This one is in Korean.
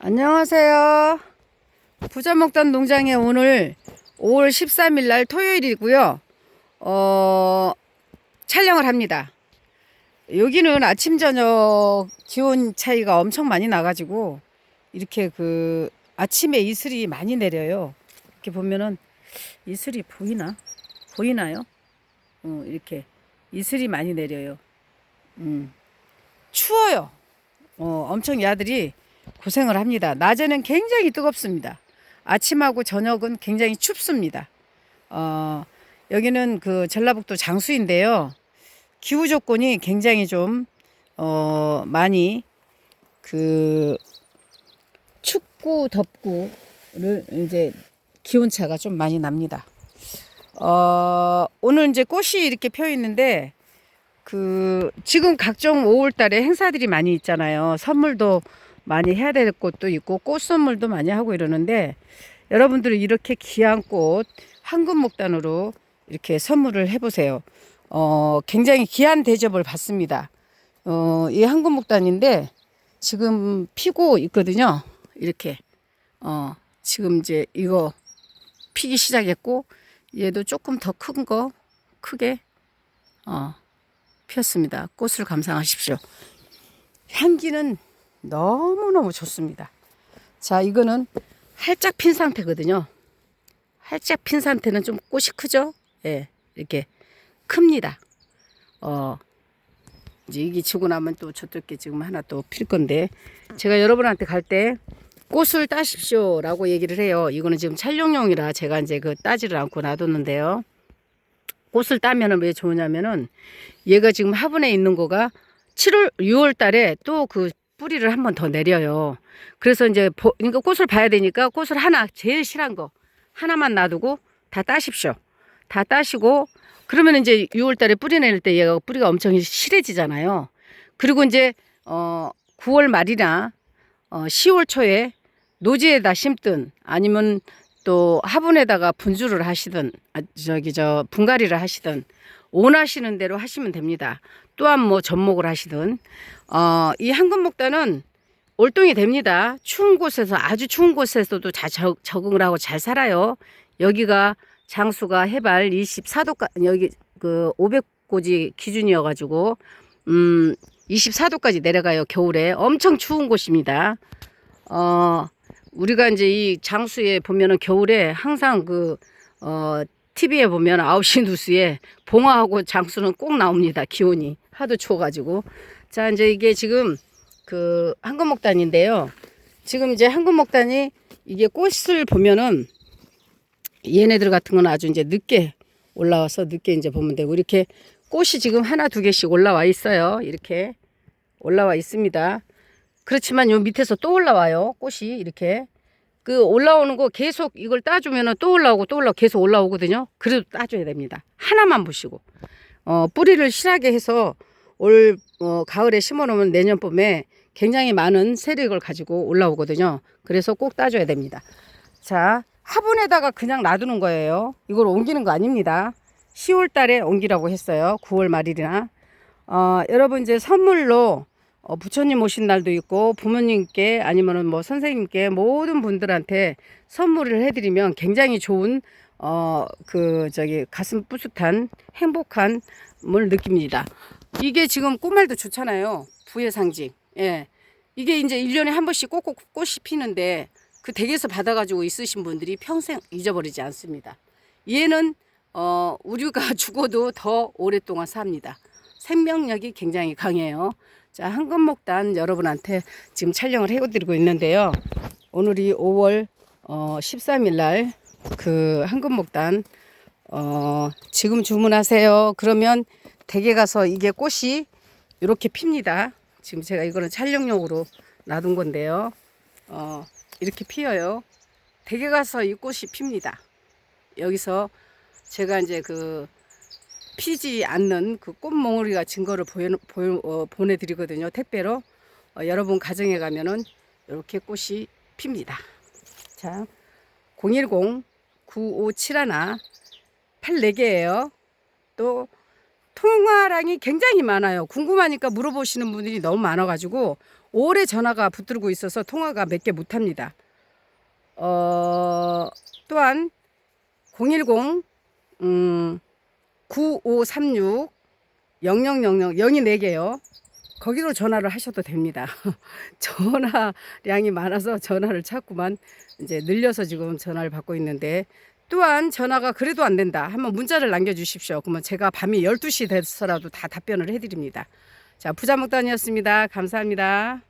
안녕하세요. 부자목단 농장에 오늘 5월 13일 날 토요일이고요. 어, 촬영을 합니다. 여기는 아침 저녁 기온 차이가 엄청 많이 나가지고 이렇게 그 아침에 이슬이 많이 내려요. 이렇게 보면은 이슬이 보이나? 보이나요? 어, 이렇게 이슬이 많이 내려요. 음, 추워요. 어, 엄청 야들이 고생을 합니다. 낮에는 굉장히 뜨겁습니다. 아침하고 저녁은 굉장히 춥습니다. 어, 여기는 그 전라북도 장수인데요. 기후 조건이 굉장히 좀, 어, 많이 그 춥고 덥고를 이제 기온차가 좀 많이 납니다. 어, 오늘 이제 꽃이 이렇게 펴 있는데 그 지금 각종 5월 달에 행사들이 많이 있잖아요. 선물도 많이 해야 될 것도 있고 꽃 선물도 많이 하고 이러는데 여러분들은 이렇게 귀한 꽃 황금 목단으로 이렇게 선물을 해보세요. 어, 굉장히 귀한 대접을 받습니다. 어, 이 황금 목단인데 지금 피고 있거든요. 이렇게 어, 지금 이제 이거 피기 시작했고 얘도 조금 더 큰 거 크게 어, 피었습니다. 꽃을 감상하십시오. 향기는 너무너무 좋습니다. 자, 이거는 활짝 핀 상태거든요. 활짝 핀 상태는 좀 꽃이 크죠? 예, 이렇게 큽니다. 어, 이제 이게 지고 나면 또 저쪽에 지금 하나 또 필 건데, 제가 여러분한테 갈 때 꽃을 따십시오 라고 얘기를 해요. 이거는 지금 촬영용이라 제가 이제 그 따지를 않고 놔뒀는데요. 꽃을 따면은 왜 좋으냐면은 얘가 지금 화분에 있는 거가 7월, 6월 달에 또 그 뿌리를 한 번 더 내려요. 그래서 이제 보, 그러니까 꽃을 봐야 되니까 꽃을 하나 제일 실한 거 하나만 놔두고 다 따십시오. 다 따시고 그러면 이제 6월 달에 뿌리 내릴 때 얘가 뿌리가 엄청 실해지잖아요. 그리고 이제 어 9월 말이나 어 10월 초에 노지에다 심든 아니면 또 화분에다가 분주를 하시든 아, 저기 저 분갈이를 하시든 원하시는 대로 하시면 됩니다. 또한 뭐 접목을 하시든 어, 이 황금목단은 올동이 됩니다. 추운 곳에서 아주 추운 곳에서도 잘 적, 적응을 하고 잘 살아요. 여기가 장수가 해발 24도까지 여기 그 500고지 기준이어 가지고 음 24도까지 내려가요 겨울에 엄청 추운 곳입니다. 어 우리가 이제 이 장수에 보면은 겨울에 항상 그, 어, TV에 보면 9시 뉴스에 봉화하고 장수는 꼭 나옵니다. 기온이. 하도 추워가지고. 자, 이제 이게 지금 그 황금목단인데요. 지금 이제 황금목단이 이게 꽃을 보면은 얘네들 같은 건 아주 이제 늦게 올라와서 늦게 이제 보면 되고 이렇게 꽃이 지금 하나 두 개씩 올라와 있어요. 이렇게 올라와 있습니다. 그렇지만 요 밑에서 또 올라와요. 꽃이 이렇게. 그 올라오는 거 계속 이걸 따주면은 또 올라오고 또 올라오고 계속 올라오거든요. 그래도 따줘야 됩니다. 하나만 보시고. 어, 뿌리를 실하게 해서 올, 어, 가을에 심어 놓으면 내년 봄에 굉장히 많은 세력을 가지고 올라오거든요. 그래서 꼭 따줘야 됩니다. 자, 화분에다가 그냥 놔두는 거예요. 이걸 옮기는 거 아닙니다. 10월 달에 옮기라고 했어요. 9월 말일이나. 어, 여러분 이제 선물로 어, 부처님 오신 날도 있고 부모님께 아니면은 뭐 선생님께 모든 분들한테 선물을 해드리면 굉장히 좋은 어 그 저기 가슴 뿌듯한 행복한 물 느낍니다. 이게 지금 꽃말도 좋잖아요. 부의 상징. 예. 이게 이제 1년에 한 번씩 꼭꼭 꽃이 피는데 그 댁에서 받아가지고 있으신 분들이 평생 잊어버리지 않습니다. 얘는 어 우리가 죽어도 더 오랫동안 삽니다. 생명력이 굉장히 강해요. 자, 황금목단 여러분한테 지금 촬영을 해드리고 있는데요. 오늘이 5월 어, 13일 날그 황금목단 어, 지금 주문하세요. 그러면 댁에 가서 이게 꽃이 이렇게 핍니다. 지금 제가 이거는 촬영용으로 놔둔 건데요. 어, 이렇게 피어요. 댁에 가서 이 꽃이 핍니다. 여기서 제가 이제 그 피지 않는 그 꽃몽우리가 증거를 보여, 보여, 어, 보내드리거든요. 택배로. 어, 여러분 가정에 가면은 이렇게 꽃이 핍니다. 자, 010-9571 84개예요. 또 통화량이 굉장히 많아요. 궁금하니까 물어보시는 분들이 너무 많아가지고 오래 전화가 붙들고 있어서 통화가 몇 개 못합니다. 어, 또한 010 음, 9536 0000 0이 4개요. 거기로 전화를 하셔도 됩니다. 전화량이 많아서 전화를 자꾸만 이제 늘려서 지금 전화를 받고 있는데 또한 전화가 그래도 안 된다. 한번 문자를 남겨주십시오. 그러면 제가 밤이 12시 돼서라도 다 답변을 해드립니다. 자, 부자목단이었습니다. 감사합니다.